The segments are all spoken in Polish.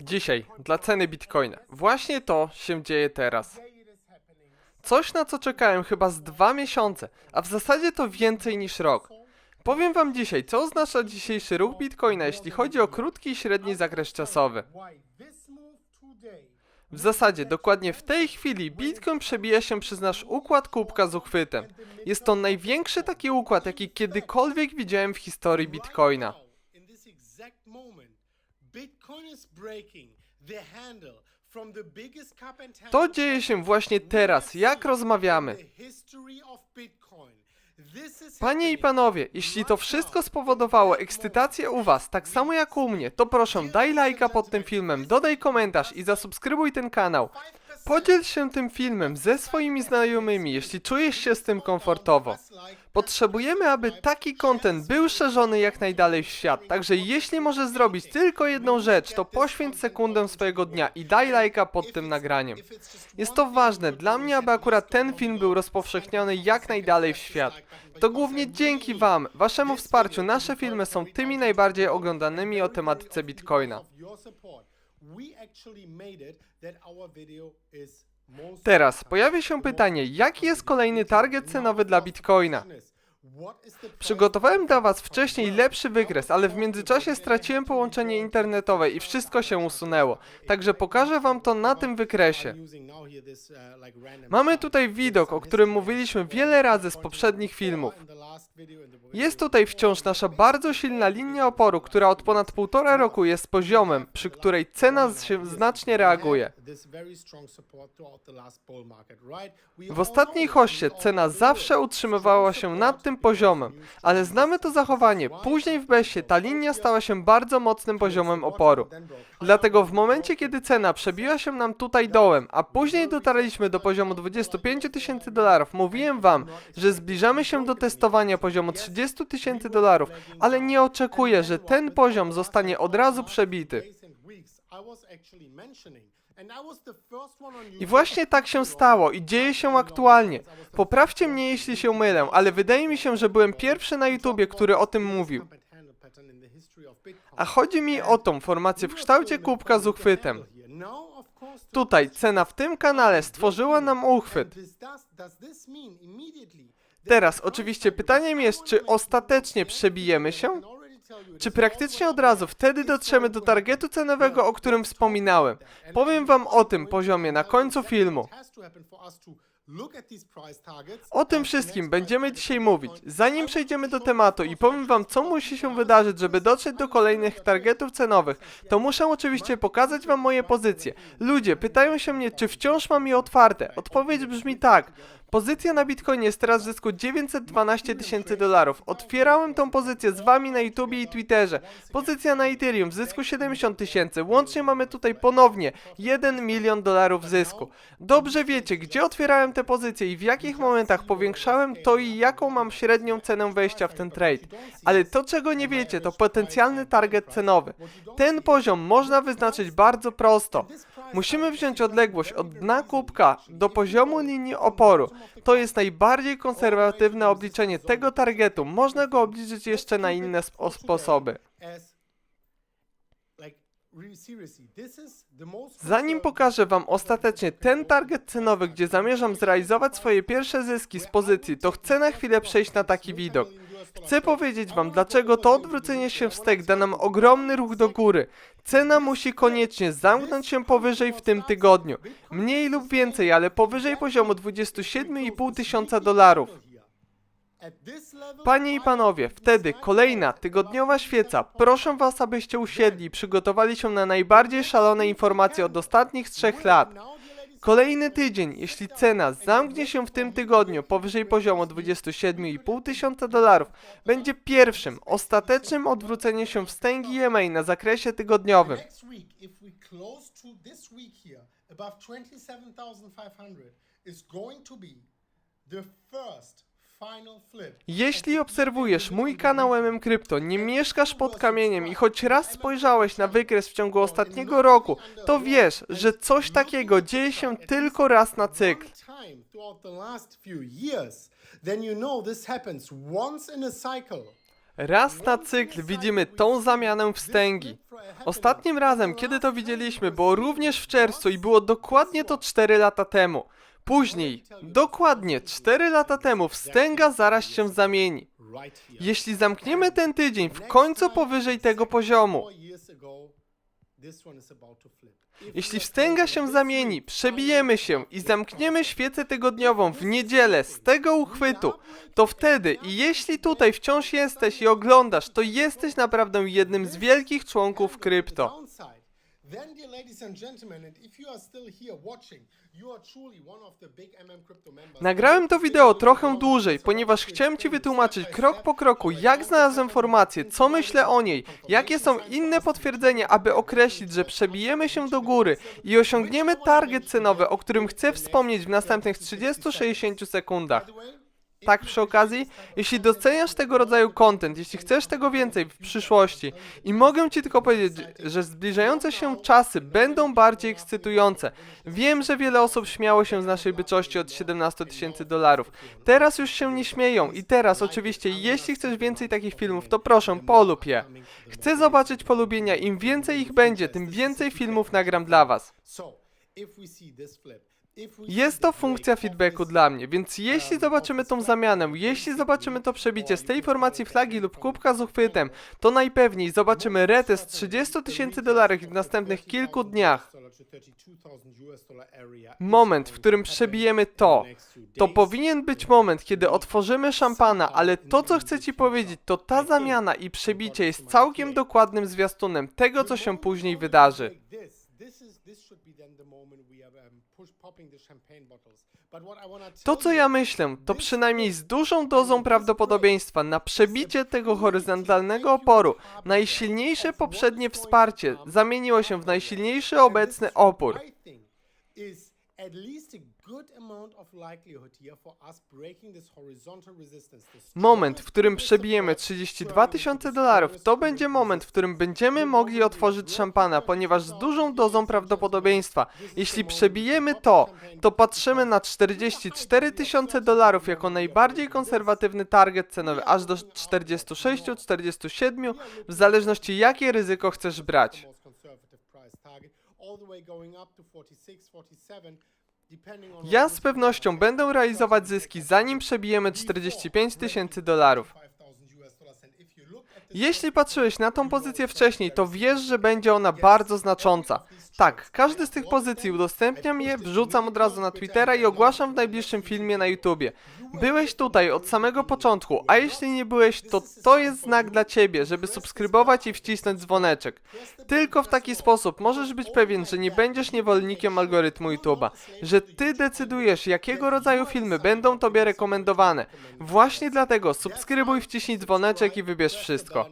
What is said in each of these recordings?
Dzisiaj, dla ceny bitcoina. Właśnie to się dzieje teraz. Coś na co czekałem chyba z dwa miesiące, a w zasadzie to więcej niż rok. Powiem wam dzisiaj, co oznacza dzisiejszy ruch bitcoina, jeśli chodzi o krótki i średni zakres czasowy. W zasadzie, dokładnie w tej chwili Bitcoin przebija się przez nasz układ kubka z uchwytem. Jest to największy taki układ, jaki kiedykolwiek widziałem w historii Bitcoina. Bitcoin is breaking the handle from the biggest cup and handle To dzieje się właśnie teraz, jak rozmawiamy. Panie i panowie, jeśli to wszystko spowodowało ekscytację u was, tak samo jak u mnie, to proszę daj lajka pod tym filmem, dodaj komentarz i zasubskrybuj ten kanał. Podziel się tym filmem ze swoimi znajomymi, jeśli czujesz się z tym komfortowo. Potrzebujemy, aby taki content był szerzony jak najdalej w świat, także jeśli możesz zrobić tylko jedną rzecz, to poświęć sekundę swojego dnia i daj lajka pod tym nagraniem. Jest to ważne dla mnie, aby akurat ten film był rozpowszechniony jak najdalej w świat. To głównie dzięki Wam, Waszemu wsparciu, nasze filmy są tymi najbardziej oglądanymi o tematyce Bitcoina. Teraz pojawia się pytanie, jaki jest kolejny target cenowy dla Bitcoina? Przygotowałem dla Was wcześniej lepszy wykres, ale w międzyczasie straciłem połączenie internetowe i wszystko się usunęło. Także pokażę Wam to na tym wykresie. Mamy tutaj widok, o którym mówiliśmy wiele razy z poprzednich filmów. Jest tutaj wciąż nasza bardzo silna linia oporu, która od ponad półtora roku jest poziomem, przy której cena się znacznie reaguje. W ostatniej hoście cena zawsze utrzymywała się nad tym poziomem, ale znamy to zachowanie. Później w Bessie ta linia stała się bardzo mocnym poziomem oporu. Dlatego w momencie, kiedy cena przebiła się nam tutaj dołem, a później dotarliśmy do poziomu 25 tysięcy dolarów, mówiłem wam, że zbliżamy się do testowania poziomu 30 tysięcy dolarów, ale nie oczekuję, że ten poziom zostanie od razu przebity. I właśnie tak się stało i dzieje się aktualnie. Poprawcie mnie, jeśli się mylę, ale wydaje mi się, że byłem pierwszy na YouTubie, który o tym mówił. A chodzi mi o tą formację w kształcie kubka z uchwytem. Tutaj cena w tym kanale stworzyła nam uchwyt. Teraz oczywiście pytaniem jest, czy ostatecznie przebijemy się? Czy praktycznie od razu wtedy dotrzemy do targetu cenowego, o którym wspominałem? Powiem wam o tym poziomie na końcu filmu. O tym wszystkim będziemy dzisiaj mówić. Zanim przejdziemy do tematu i powiem wam, co musi się wydarzyć, żeby dotrzeć do kolejnych targetów cenowych, to muszę oczywiście pokazać wam moje pozycje. Ludzie pytają się mnie, czy wciąż mam je otwarte. Odpowiedź brzmi tak. Pozycja na Bitcoinie jest teraz w zysku 912 tysięcy dolarów. Otwierałem tą pozycję z wami na YouTubie i Twitterze. Pozycja na Ethereum w zysku 70 tysięcy. Łącznie mamy tutaj ponownie 1 milion dolarów zysku. Dobrze wiecie, gdzie otwierałem te pozycje i w jakich momentach powiększałem to i jaką mam średnią cenę wejścia w ten trade. Ale to czego nie wiecie, to potencjalny target cenowy. Ten poziom można wyznaczyć bardzo prosto. Musimy wziąć odległość od dna kubka do poziomu linii oporu. To jest najbardziej konserwatywne obliczenie tego targetu. Można go obliczyć jeszcze na inne spo- sposoby. Zanim pokażę Wam ostatecznie ten target cenowy, gdzie zamierzam zrealizować swoje pierwsze zyski z pozycji, to chcę na chwilę przejść na taki widok. Chcę powiedzieć Wam, dlaczego to odwrócenie się wstek da nam ogromny ruch do góry. Cena musi koniecznie zamknąć się powyżej w tym tygodniu. Mniej lub więcej, ale powyżej poziomu 27,5 tysiąca dolarów. Panie i panowie, wtedy kolejna tygodniowa świeca. Proszę was, abyście usiedli i przygotowali się na najbardziej szalone informacje od ostatnich trzech lat. Kolejny tydzień, jeśli cena zamknie się w tym tygodniu powyżej poziomu 27,5 tysiąca dolarów, będzie pierwszym, ostatecznym odwróceniem się wstęgi EMA na zakresie tygodniowym. Above 27,500, is going to be the first. Jeśli obserwujesz mój kanał MM Crypto, nie mieszkasz pod kamieniem i choć raz spojrzałeś na wykres w ciągu ostatniego roku, to wiesz, że coś takiego dzieje się tylko raz na cykl. Raz na cykl widzimy tą zamianę wstęgi. Ostatnim razem, kiedy to widzieliśmy, było również w czerwcu i było dokładnie to 4 lata temu. Później, dokładnie 4 lata temu, wstęga zaraz się zamieni. Jeśli zamkniemy ten tydzień w końcu powyżej tego poziomu, jeśli wstęga się zamieni, przebijemy się i zamkniemy świecę tygodniową w niedzielę z tego uchwytu, to wtedy, i jeśli tutaj wciąż jesteś i oglądasz, to jesteś naprawdę jednym z wielkich członków krypto. Then, dear ladies and gentlemen, and if you are still here watching, you are truly one of the big MM crypto members. Nagrałem to wideo trochę dłużej, ponieważ chciałem Ci wytłumaczyć krok po kroku, jak znalazłem formację, co myślę o niej, jakie są inne potwierdzenia, aby określić, że przebijemy się do góry i osiągniemy target cenowy, o którym chcę wspomnieć w następnych 30-60 sekundach. Tak przy okazji, jeśli doceniasz tego rodzaju content, jeśli chcesz tego więcej w przyszłości i mogę Ci tylko powiedzieć, że zbliżające się czasy będą bardziej ekscytujące. Wiem, że wiele osób śmiało się z naszej byczości od 17 tysięcy dolarów. Teraz już się nie śmieją i teraz oczywiście, jeśli chcesz więcej takich filmów, to proszę, polub je. Chcę zobaczyć polubienia, im więcej ich będzie, tym więcej filmów nagram dla Was. Jest to funkcja feedbacku dla mnie, więc jeśli zobaczymy tą zamianę, jeśli zobaczymy to przebicie z tej formacji flagi lub kubka z uchwytem, to najpewniej zobaczymy retest 30 tysięcy dolarów w następnych kilku dniach. Moment, w którym przebijemy to, to powinien być moment, kiedy otworzymy szampana, ale to co chcę Ci powiedzieć, to ta zamiana i przebicie jest całkiem dokładnym zwiastunem tego, co się później wydarzy. To, co ja myślę, to przynajmniej z dużą dozą prawdopodobieństwa na przebicie tego horyzontalnego oporu, najsilniejsze poprzednie wsparcie zamieniło się w najsilniejszy obecny opór. Moment, w którym przebijemy 32 tysiące dolarów, to będzie moment, w którym będziemy mogli otworzyć szampana, ponieważ z dużą dozą prawdopodobieństwa, jeśli przebijemy to, to patrzymy na 44 tysiące dolarów jako najbardziej konserwatywny target cenowy, aż do 46-47, w zależności jakie ryzyko chcesz brać. Ja z pewnością będę realizować zyski zanim przebijemy 45 tysięcy dolarów. Jeśli patrzyłeś na tą pozycję wcześniej, to wiesz, że będzie ona bardzo znacząca. Tak, każdy z tych pozycji udostępniam je, wrzucam od razu na Twittera i ogłaszam w najbliższym filmie na YouTubie. Byłeś tutaj od samego początku, a jeśli nie byłeś, to to jest znak dla ciebie, żeby subskrybować i wcisnąć dzwoneczek. Tylko w taki sposób możesz być pewien, że nie będziesz niewolnikiem algorytmu YouTube'a, że ty decydujesz, jakiego rodzaju filmy będą tobie rekomendowane. Właśnie dlatego subskrybuj, wciśnij dzwoneczek i wybierz wszystko.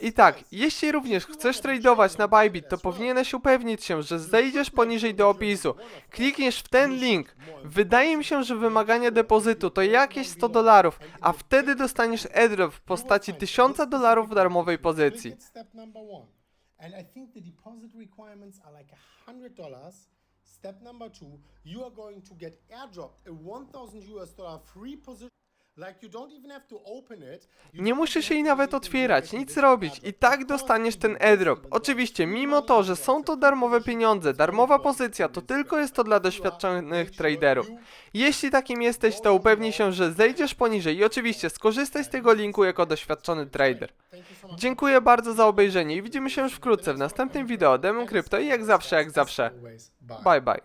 I tak, jeśli również chcesz tradować na Bybit, to powinieneś upewnić się, że zejdziesz poniżej do opisu, klikniesz w ten link. Wydaje mi się, że wymagania depozytu to jakieś 100 dolarów, a wtedy dostaniesz airdrop w postaci 1000 dolarów w darmowej pozycji. I think the deposit requirements are like $100. Step number two, you are going to get airdropped a 1000 US dollar free position. Nie musisz jej nawet otwierać, nic robić. i tak dostaniesz ten airdrop. Oczywiście, mimo to, że są to darmowe pieniądze, darmowa pozycja, to tylko jest to dla doświadczonych traderów. Jeśli takim jesteś, to upewnij się, że zejdziesz poniżej. I oczywiście skorzystaj z tego linku jako doświadczony trader. Dziękuję bardzo za obejrzenie i widzimy się już wkrótce w następnym wideo. Demon Crypto i jak zawsze, jak zawsze, bye. Bye.